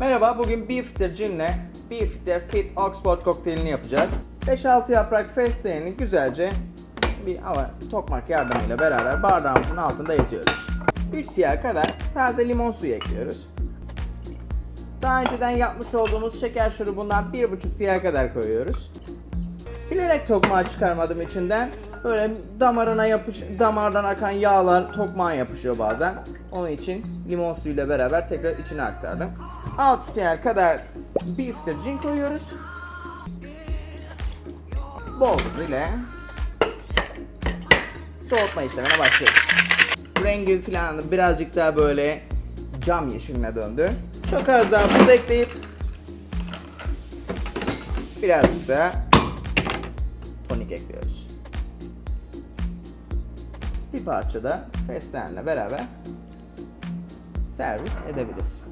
Merhaba, bugün Beefeater Gin'le Beefeater Fit Oxford kokteylini yapacağız. 5-6 yaprak fesleğeni güzelce bir hava tokmak yardımıyla beraber bardağımızın altında eziyoruz. 3 siyer kadar taze limon suyu ekliyoruz. Daha önceden yapmış olduğumuz şeker şurubundan 1,5 siyer kadar koyuyoruz. Bilerek tokmağı çıkarmadım içinden. Böyle damarına yapış damardan akan yağlar tokmağa yapışıyor bazen. Onun için limon suyuyla beraber tekrar içine aktardım. 6 siyer kadar beefter gin koyuyoruz. Bol ile soğutma işlemine başlıyoruz. Rengi falan birazcık daha böyle cam yeşiline döndü. Çok az daha buz ekleyip birazcık daha tonik ekliyoruz. Bir parça da fesleğenle beraber servis edebiliriz.